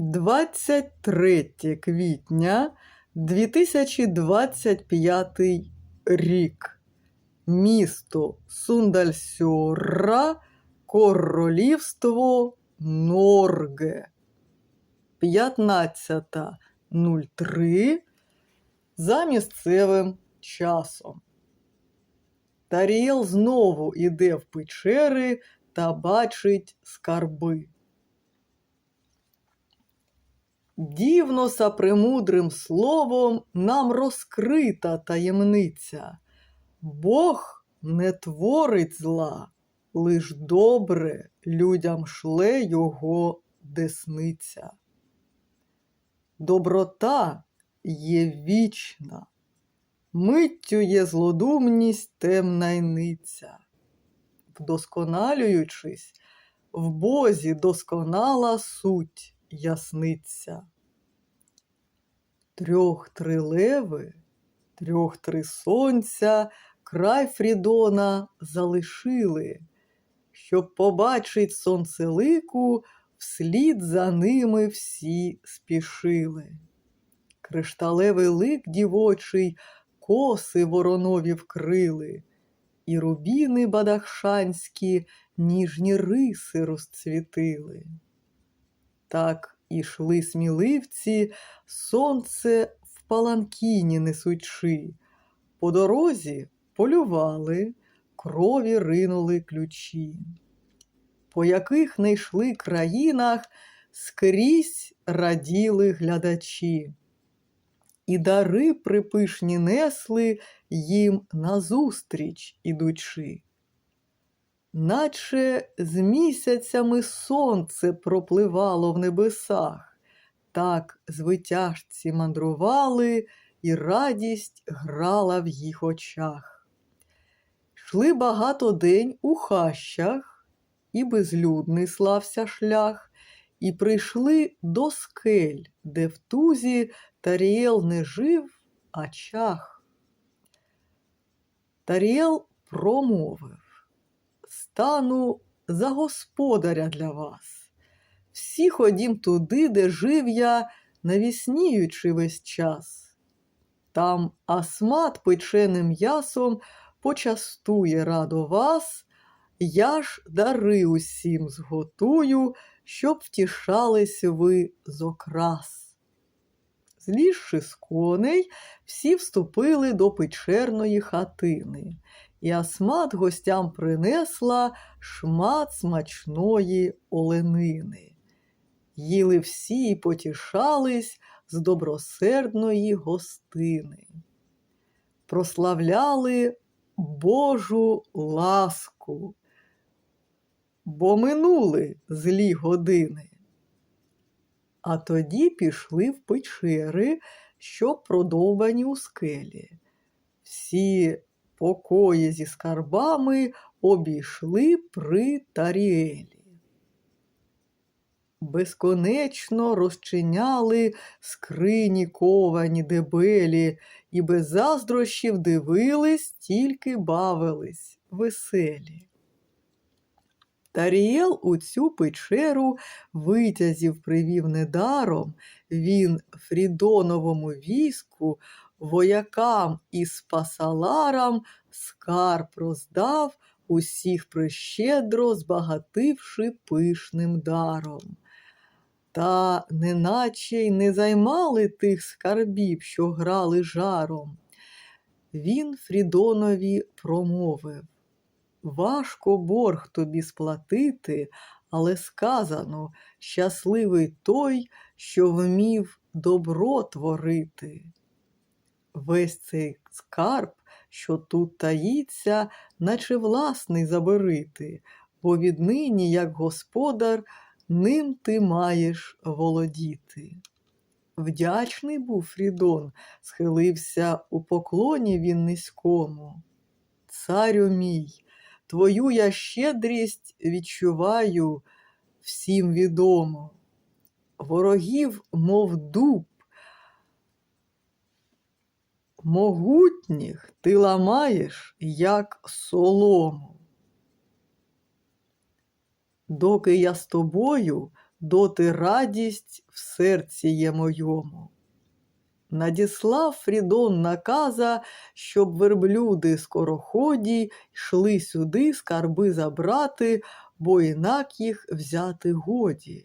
23 квітня 2025 рік. Місто Сундальсьора, Королівство Норге. 15.03 за місцевим часом. Таріел знову іде в печери та бачить скарби. Дівно са премудрим словом нам розкрита таємниця. Бог не творить зла, лиш добре людям шле його десниця. Доброта є вічна, миттю є злодумність темнайниця. Вдосконалюючись, в Бозі досконала суть ясниця. Трьох три леви, трьох три сонця край Фрідона залишили, щоб побачить сонцелику, вслід за ними всі спішили. Кришталевий лик дівочий коси воронові вкрили, і рубіни бадахшанські ніжні риси розцвітили. Так ішли сміливці, сонце в паланкіні несучи. По дорозі полювали, крові ринули ключі. По яких не йшли країнах, скрізь раділи глядачі. І дари припишні несли їм назустріч ідучи. Наче з місяцями сонце пропливало в небесах, так звитяжці мандрували, і радість грала в їх очах. Йшли багато день у хащах, і безлюдний слався шлях, і прийшли до скель, де в тузі Таріел не жив, а чах. Таріел промовив стану за господаря для вас. Всі ходім туди, де жив я, навісніючи весь час. Там асмат печеним м'ясом почастує радо вас, я ж дари усім зготую, щоб втішались ви з окрас. Злізши з коней, всі вступили до печерної хатини і Асмат гостям принесла шмат смачної оленини. Їли всі і потішались з добросердної гостини. Прославляли Божу ласку, бо минули злі години. А тоді пішли в печери, що продовбані у скелі. Всі покої зі скарбами обійшли при Таріелі. Безконечно розчиняли скрині ковані дебелі, і без заздрощів дивились, тільки бавились веселі. Таріел у цю печеру витязів привів недаром, він Фрідоновому війську воякам і спасаларам скарб роздав, усіх прищедро збагативши пишним даром. Та неначе й не займали тих скарбів, що грали жаром. Він Фрідонові промовив Важко борг тобі сплатити, але сказано щасливий той, що вмів добро творити. Весь цей скарб, що тут таїться, наче власний заберити, бо віднині, як господар, ним ти маєш володіти. Вдячний був Фрідон, схилився у поклоні він низькому. Царю мій, твою я щедрість відчуваю, всім відомо. Ворогів, мов дуб, могутніх ти ламаєш, як солому. Доки я з тобою, доти радість в серці є моєму. Надіслав Фрідон наказа, щоб верблюди скороході йшли сюди скарби забрати, бо інак їх взяти годі.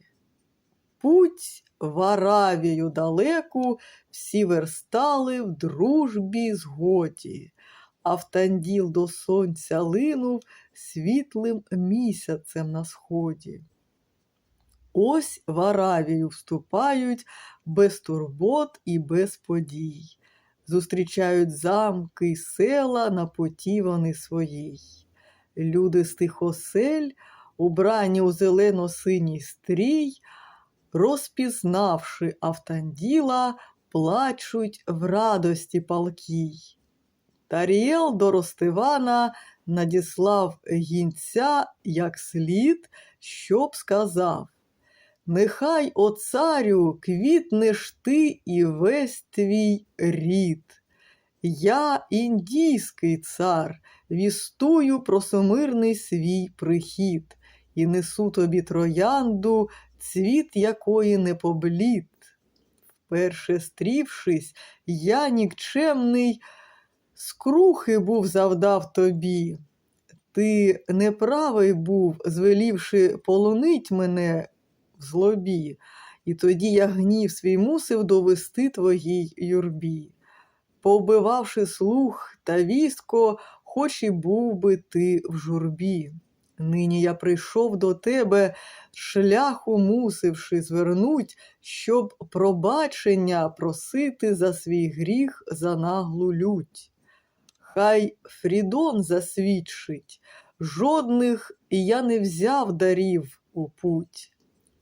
Путь в Аравію далеку всі верстали в дружбі згоді, Автанділ до сонця линув світлим місяцем на сході. Ось в Аравію вступають без турбот і без подій. Зустрічають замки й села на поті вони своїй. Люди з тих осель, убрані у зелено-синій стрій, розпізнавши Автанділа, плачуть в радості палкій. Таріел до Ростивана надіслав гінця як слід, щоб сказав Нехай, о царю, квітнеш ти і весь твій рід. Я, індійський цар, вістую про сумирний свій прихід і несу тобі троянду, цвіт якої не поблід. Вперше стрівшись, я нікчемний, скрухи був завдав тобі. Ти неправий був, звелівши полонить мене в злобі, і тоді я гнів свій мусив довести твоїй юрбі. Повбивавши слух та військо, хоч і був би ти в журбі. Нині я прийшов до тебе, шляху мусивши звернуть, щоб пробачення просити за свій гріх за наглу лють. Хай Фрідон засвідчить, жодних я не взяв дарів у путь.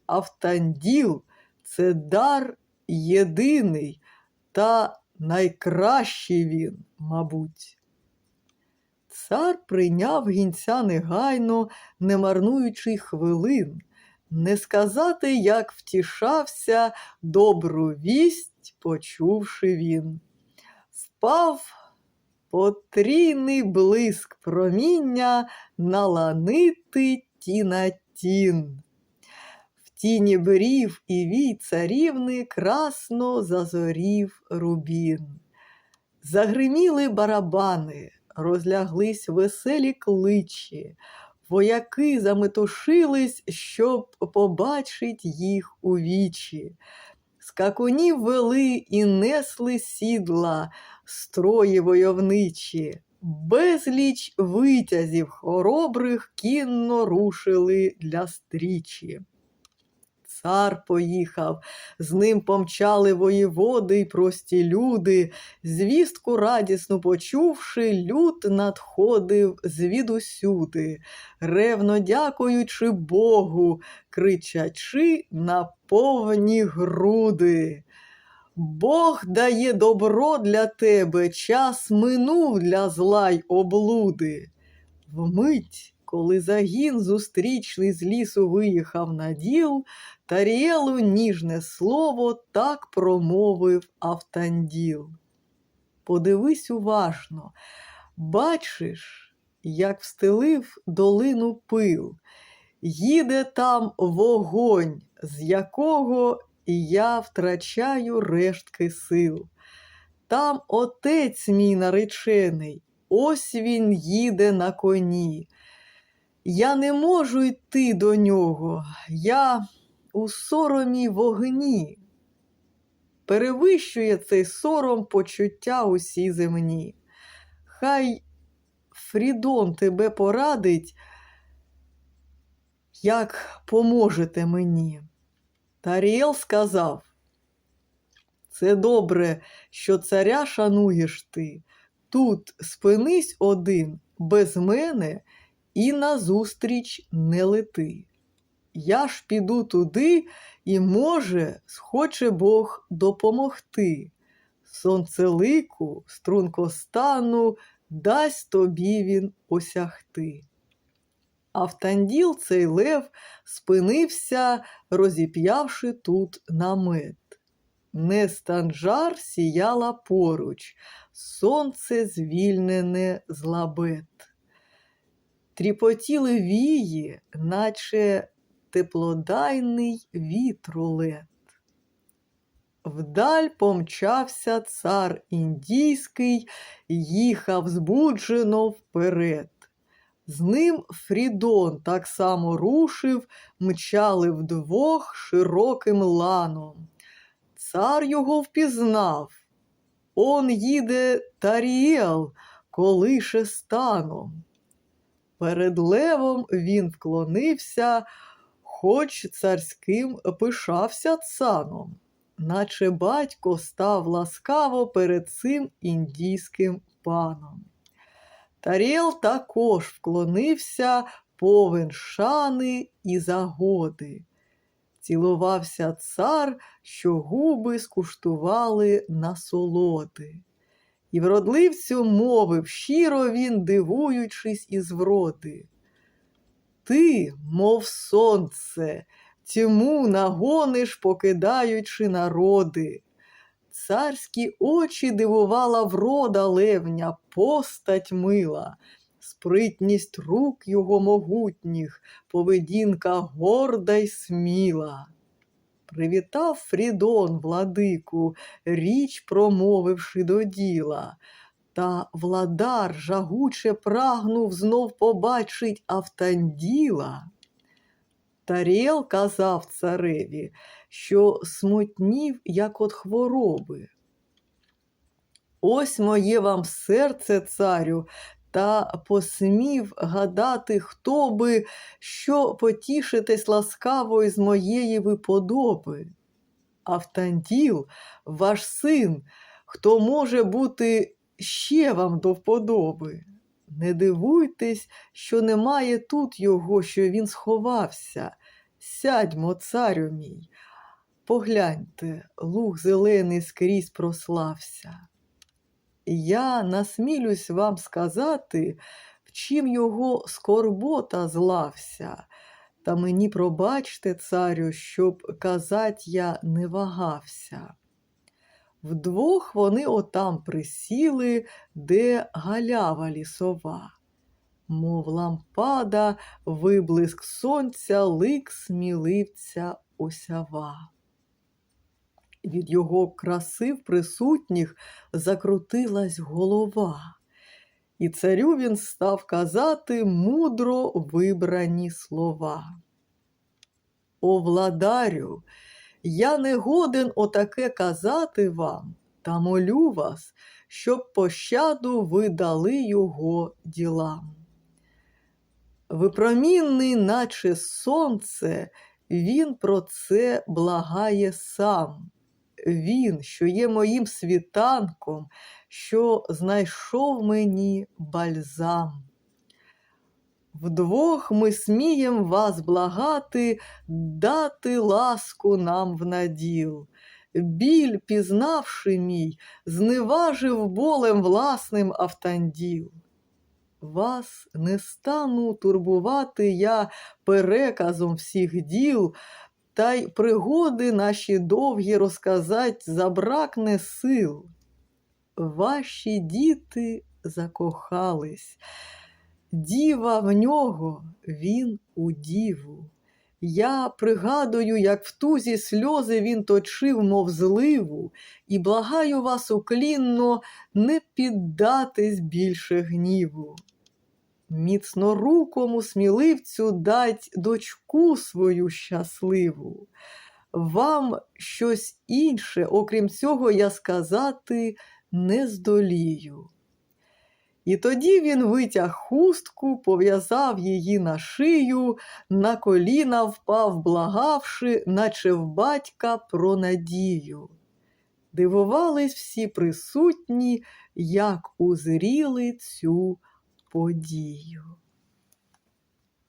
Автанділ це дар єдиний та найкращий він, мабуть. Цар прийняв гінця негайно, не марнуючи хвилин, не сказати, як втішався, добру вість, почувши він. Впав потрійний блиск проміння наланити ті на тін. В тіні брів і вій царівни красно зазорів рубін. Загриміли барабани, розляглись веселі кличі, вояки заметушились, щоб побачить їх у вічі. Скакунів вели і несли сідла, строї войовничі, безліч витязів хоробрих кінно рушили для стрічі. Цар поїхав, з ним помчали воєводи й прості люди. Звістку радісну почувши, люд надходив звідусюди, ревно дякуючи Богу, кричачи на повні груди. Бог дає добро для тебе, час минув для зла й облуди. Вмить, коли загін зустрічний з лісу виїхав на діл, Таріелу ніжне слово так промовив Автанділ. Подивись уважно, бачиш, як встелив долину пил, їде там вогонь, з якого я втрачаю рештки сил. Там отець мій наречений, ось він їде на коні. Я не можу йти до нього, я у соромі вогні. Перевищує цей сором почуття усі земні. Хай Фрідон тебе порадить, як поможете мені. Таріел сказав, це добре, що царя шануєш ти. Тут спинись один без мене і назустріч не лети. Я ж піду туди, і, може, схоче Бог допомогти. Сонцелику, стрункостану дасть тобі він осягти. Автанділ цей лев спинився, розіп'явши тут намет. Нестанжар сіяла поруч, сонце звільнене з лабет. Тріпотіли вії, наче теплодайний вітрулет. Вдаль помчався цар індійський, їхав збуджено вперед. З ним Фрідон так само рушив, мчали вдвох широким ланом. Цар його впізнав. Он їде Таріел, колише станом. Перед левом він вклонився, хоч царським пишався цаном, наче батько став ласкаво перед цим індійським паном. Таріел також вклонився повен шани і загоди. Цілувався цар, що губи скуштували насолоди. І вродливцю мовив щиро він, дивуючись із вроди. Ти, мов сонце, тьму нагониш, покидаючи народи. Царські очі дивувала врода левня, постать мила, спритність рук його могутніх, поведінка горда й сміла. Привітав Фрідон владику, річ промовивши до діла. Та владар жагуче прагнув знов побачить Автанділа. Таріел казав цареві, що смутнів, як от хвороби. Ось моє вам серце, царю, та посмів гадати, хто би, що потішитесь ласкаво із моєї виподоби. Автанділ, ваш син, хто може бути ще вам до вподоби. Не дивуйтесь, що немає тут його, що він сховався. Сядьмо, царю мій. Погляньте, луг зелений скрізь прослався. Я насмілюсь вам сказати, в чим його скорбота злався, та мені пробачте, царю, щоб казать я не вагався. Вдвох вони отам присіли, де галява лісова. Мов лампада, виблиск сонця, лик сміливця осява. Від його краси в присутніх закрутилась голова, і царю він став казати мудро вибрані слова. О владарю, я не годен отаке казати вам, та молю вас, щоб пощаду ви дали його ділам. Випромінний, наче сонце, він про це благає сам. Він, що є моїм світанком, що знайшов мені бальзам. Вдвох ми смієм вас благати, дати ласку нам в наділ. Біль, пізнавши мій, зневажив болем власним автанділ. Вас не стану турбувати я переказом всіх діл, та й пригоди наші довгі розказать забракне сил. Ваші діти закохались, діва в нього, він у діву. Я пригадую, як в тузі сльози він точив, мов зливу, і благаю вас уклінно не піддатись більше гніву. Міцнорукому сміливцю дать дочку свою щасливу. Вам щось інше, окрім цього, я сказати не здолію. І тоді він витяг хустку, пов'язав її на шию, на коліна впав, благавши, наче в батька про надію. Дивувались всі присутні, як узріли цю подію.